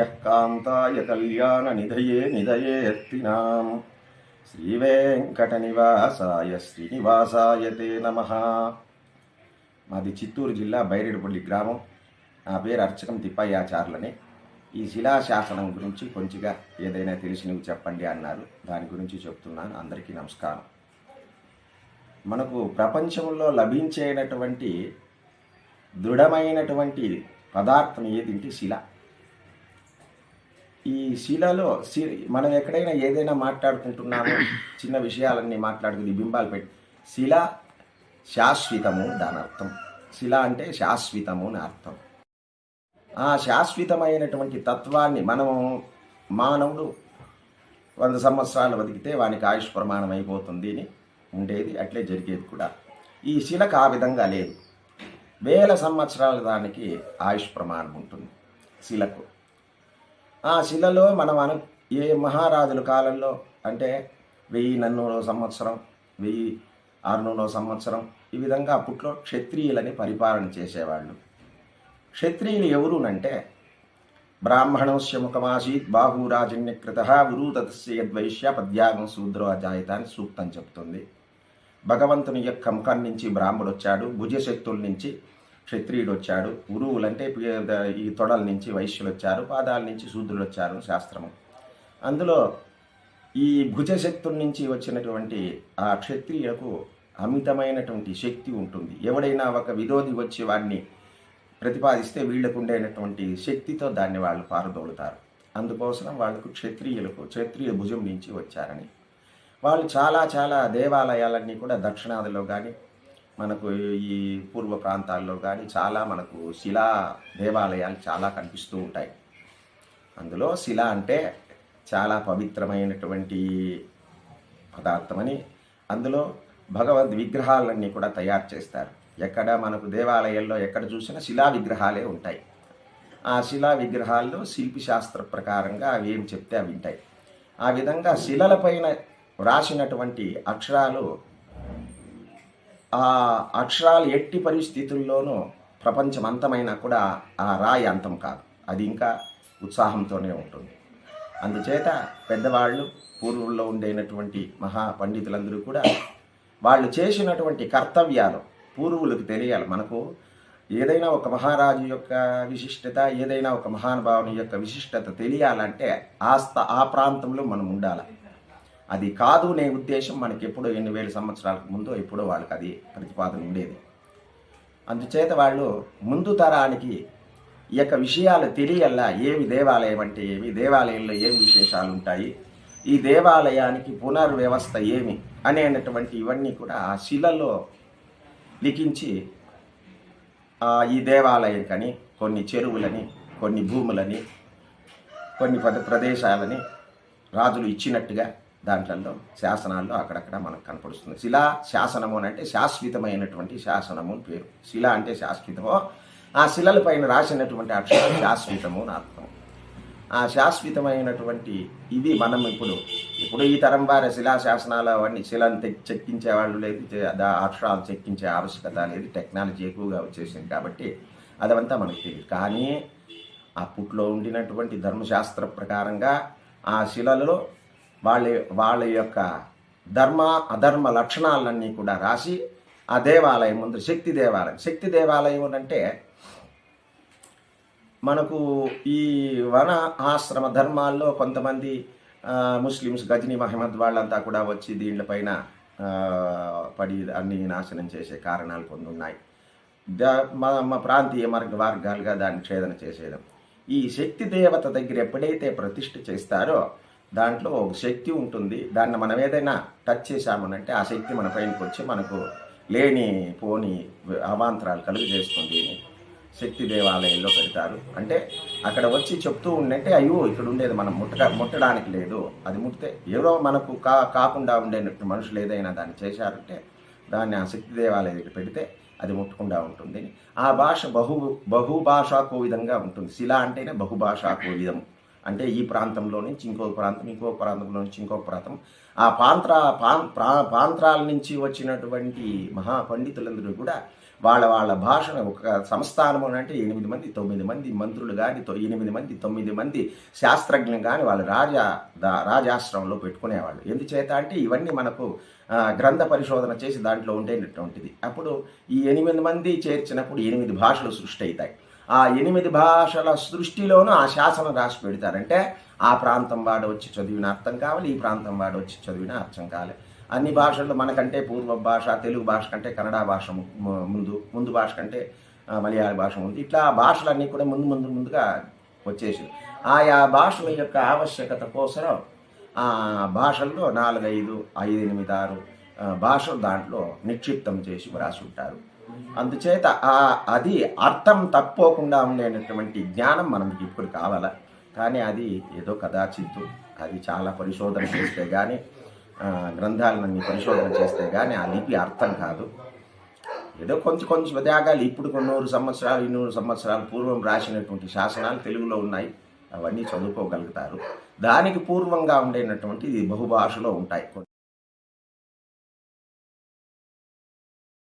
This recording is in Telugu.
ఓం కళ్యాణ నిధయే నిధయేత్తినాం శ్రీవేంకట నివాసాయ శ్రీనివాసాయ తే నమ. మాది చిత్తూరు జిల్లా బైరెడ్పల్లి గ్రామం. నా పేరు అర్చకం తిప్పయ్యాచార్లని. ఈ శిలాశాసనం గురించి కొంచెంగా ఏదైనా తెలిసినవి చెప్పండి అన్నారు. దాని గురించి చెప్తున్నాను. అందరికీ నమస్కారం. మనకు ప్రపంచంలో లభించేటటువంటి దృఢమైనటువంటి పదార్థం ఏదింటి శిల. ఈ శిలలో మనం ఎక్కడైనా ఏదైనా మాట్లాడుకుంటున్నామో చిన్న విషయాలన్నీ మాట్లాడుకుంది బింబాలు పెట్టి శిల శాశ్వతము దాని అర్థం. శిల అంటే శాశ్వతము అని అర్థం. ఆ శాశ్వతమైనటువంటి తత్వాన్ని మనము మానవుడు వంద సంవత్సరాలు బతికితే వానికి ఆయుష్ ప్రమాణం అయిపోతుంది అని ఉండేది అట్లే జరిగేది కూడా. ఈ శిలకు ఆ విధంగా లేదు. వేల సంవత్సరాల దానికి ఆయుష్ ప్రమాణం ఉంటుంది శిలకు. ఆ శిలలో మనం అను ఏ మహారాజుల కాలంలో అంటే వెయ్యి నన్నూరో సంవత్సరం వెయ్యి ఆరునూరో సంవత్సరం ఈ విధంగా అప్పట్లో క్షత్రియులని పరిపాలన చేసేవాళ్ళు. క్షత్రియులు ఎవరునంటే బ్రాహ్మణస్య ముఖమాసీత్ బాహురాజన్యకృత గురు తస్య యద్వైశ్య పద్యాగం శూద్రో అజాయిత అని సూక్తం చెప్తుంది. భగవంతుని యొక్క ముఖం నుంచి బ్రాహ్మడు వచ్చాడు భుజశక్తుల నుంచి క్షత్రియుడు వచ్చాడు గురువులు అంటే ఈ తొడల నుంచి వైశ్యులు వచ్చారు పాదాల నుంచి శూద్రులు వచ్చారు శాస్త్రము. అందులో ఈ భుజశక్తుల నుంచి వచ్చినటువంటి ఆ క్షత్రియులకు అమితమైనటువంటి శక్తి ఉంటుంది. ఎవడైనా ఒక విరోధి వచ్చి వాడిని ప్రతిపాదిస్తే వీళ్ళకు ఉండేటువంటి శక్తితో దాన్ని వాళ్ళు పారదోలుతారు. అందుకోసం వాళ్ళకు క్షత్రియులకు క్షత్రియ భుజం నుంచి వచ్చారని. వాళ్ళు చాలా చాలా దేవాలయాలన్నీ కూడా దక్షిణాదిలో కానీ మనకు ఈ పూర్వ ప్రాంతాల్లో కానీ చాలా మనకు శిలా దేవాలయాలు చాలా కనిపిస్తూ ఉంటాయి. అందులో శిల అంటే చాలా పవిత్రమైనటువంటి పదార్థమని అందులో భగవద్ విగ్రహాలన్నీ కూడా తయారు చేస్తారు. ఎక్కడ మనకు దేవాలయాల్లో ఎక్కడ చూసినా శిలా విగ్రహాలే ఉంటాయి. ఆ శిలా విగ్రహాల్లో శిల్పి శాస్త్ర ప్రకారంగా అవి ఏం చెప్తే అవి ఉంటాయి. ఆ విధంగా శిలలపైన వ్రాసినటువంటి అక్షరాలు ఆ అక్షరాలు ఎట్టి పరిస్థితుల్లోనూ ప్రపంచం అంతమైనా కూడా ఆ రాయి అంతం కాదు. అది ఇంకా ఉత్సాహంతోనే ఉంటుంది. అందుచేత పెద్దవాళ్ళు పూర్వుల్లో ఉండేటువంటి మహా పండితులందరూ కూడా వాళ్ళు చేసినటువంటి కర్తవ్యాలు పూర్వులకు తెలియాలి. మనకు ఏదైనా ఒక మహారాజు యొక్క విశిష్టత ఏదైనా ఒక మహానుభావుని యొక్క విశిష్టత తెలియాలంటే ఆ ఆ ప్రాంతంలో మనం ఉండాలి. అది కాదు అనే ఉద్దేశం మనకి ఎప్పుడో ఎన్ని వేల సంవత్సరాలకు ముందు ఎప్పుడో వాళ్ళకి అది ప్రతిపాదన ఉండేది. అందుచేత వాళ్ళు ముందు తరానికి ఈ యొక్క విషయాలు తెలియల్లా ఏమి దేవాలయం అంటే ఏమి దేవాలయంలో ఏమి విశేషాలు ఉంటాయి ఈ దేవాలయానికి పునర్వ్యవస్థ ఏమి అనేటటువంటి ఇవన్నీ కూడా ఆ శిలలో లిఖించి ఈ దేవాలయం కని కొన్ని చెరువులని కొన్ని భూములని కొన్ని పద ప్రదేశాలని రాజులు ఇచ్చినట్టుగా దాంట్లో శాసనాల్లో అక్కడక్కడ మనకు కనపడుస్తుంది శిలా శాసనము అని అంటే శాశ్వతమైనటువంటి శాసనము అని పేరు. శిల అంటే శాశ్వతమో ఆ శిలల పైన రాసినటువంటి అక్షరం శాశ్వతము అని అర్థం. ఆ శాశ్వతమైనటువంటి ఇది మనం ఇప్పుడు ఇప్పుడు ఈ తరం వారి శిలా శాసనాలు అవన్నీ శిలను చెక్కించే వాళ్ళు లేదు అక్షరాలు చెక్కించే ఆవశ్యకత లేదు టెక్నాలజీ ఎక్కువగా వచ్చేసింది కాబట్టి అదంతా మనకు తెలియదు. కానీ అప్పట్లో ఉండినటువంటి ధర్మశాస్త్ర ప్రకారంగా ఆ శిలలో వాళ్ళ వాళ్ళ యొక్క ధర్మ అధర్మ లక్షణాలన్నీ కూడా రాసి ఆ దేవాలయం ముందు శక్తి దేవాలయం. శక్తి దేవాలయం అంటే మనకు ఈ వన ఆశ్రమ ధర్మాల్లో కొంతమంది ముస్లిమ్స్ గజనీ మహమ్మద్ వాళ్ళంతా కూడా వచ్చి దీనిపైన పడి అన్ని నాశనం చేసే కారణాలు కొన్ని ఉన్నాయి. మా ప్రాంతీయ మార్గ మార్గాలుగా దాన్ని ఛేదన చేసేయడం. ఈ శక్తి దేవత దగ్గర ఎప్పుడైతే ప్రతిష్ఠ చేస్తారో దాంట్లో ఒక శక్తి ఉంటుంది. దాన్ని మనం ఏదైనా టచ్ చేశామనంటే ఆ శక్తి మన పైనకి వచ్చి మనకు లేని పోని అవాంతరాలు కలుగు చేస్తుంది శక్తి దేవాలయంలో పెడతారు. అంటే అక్కడ వచ్చి చెప్తూ ఉండంటే అయ్యో ఇక్కడ ఉండేది మనం ముట్టక ముట్టడానికి లేదు. అది ముట్టితే ఏదో మనకు కా కాకుండా ఉండేటట్టు మనుషులు ఏదైనా దాన్ని చేశారంటే దాన్ని ఆ శక్తి దేవాలయం పెడితే అది ముట్టకుండా ఉంటుంది. ఆ భాష బహు బహుభాషాకో విధంగా ఉంటుంది. శిల అంటేనే బహుభాషాకో విధం. అంటే ఈ ప్రాంతంలో నుంచి ఇంకొక ప్రాంతం ఇంకొక ప్రాంతంలో నుంచి ఇంకొక ప్రాంతం. ఆ పాంత్ర ప్రాంతాల నుంచి వచ్చినటువంటి మహా పండితులందరూ కూడా వాళ్ళ వాళ్ళ భాషను ఒక సంస్థానము అంటే ఎనిమిది మంది తొమ్మిది మంది మంత్రులు కానీ ఎనిమిది మంది తొమ్మిది మంది శాస్త్రజ్ఞులు కానీ వాళ్ళు రాజా దా రాజాశ్రమంలో పెట్టుకునేవాళ్ళు. ఎందుచేత అంటే ఇవన్నీ మనకు గ్రంథ పరిశోధన చేసి దాంట్లో ఉండేటటువంటిది. అప్పుడు ఈ ఎనిమిది మంది చేర్చినప్పుడు ఎనిమిది భాషలు సృష్టి అవుతాయి. ఆ ఎనిమిది భాషల సృష్టిలోనూ ఆ శాసనం రాసి పెడతారంటే ఆ ప్రాంతం వాడు వచ్చి చదివిన అర్థం కావాలి ఈ ప్రాంతం వాడు వచ్చి చదివిన అర్థం కావాలి. అన్ని భాషల్లో మనకంటే పూర్వ భాష తెలుగు భాష కంటే కన్నడ భాష ముందు ముందు భాష కంటే మలయాళ భాష ముందు. ఇట్లా భాషలన్నీ కూడా ముందు ముందు ముందుగా వచ్చేసి ఆయా భాషల యొక్క ఆవశ్యకత కోసం ఆ భాషల్లో నాలుగైదు ఐదు ఎనిమిది ఆరు భాషలు దాంట్లో నిక్షిప్తం చేసి వ్రాసి ఉంటారు. అందుచేత ఆ అది అర్థం తప్పుకోకుండా ఉండేటటువంటి జ్ఞానం మనకి ఇప్పుడు కావాల? కానీ అది ఏదో కదాచిత్తు. అది చాలా పరిశోధన చేస్తే కానీ గ్రంథాలన్నీ పరిశోధన చేస్తే కానీ ఆ లిపి అర్థం కాదు. ఏదో కొంచెం కొంచెం త్యాగాలు ఇప్పుడు నూరు సంవత్సరాలు ఇన్నూరు సంవత్సరాలు పూర్వం రాసినటువంటి శాసనాలు తెలుగులో ఉన్నాయి. అవన్నీ చదువుకోగలుగుతారు. దానికి పూర్వంగా ఉండేటటువంటి బహుభాషలో ఉంటాయి.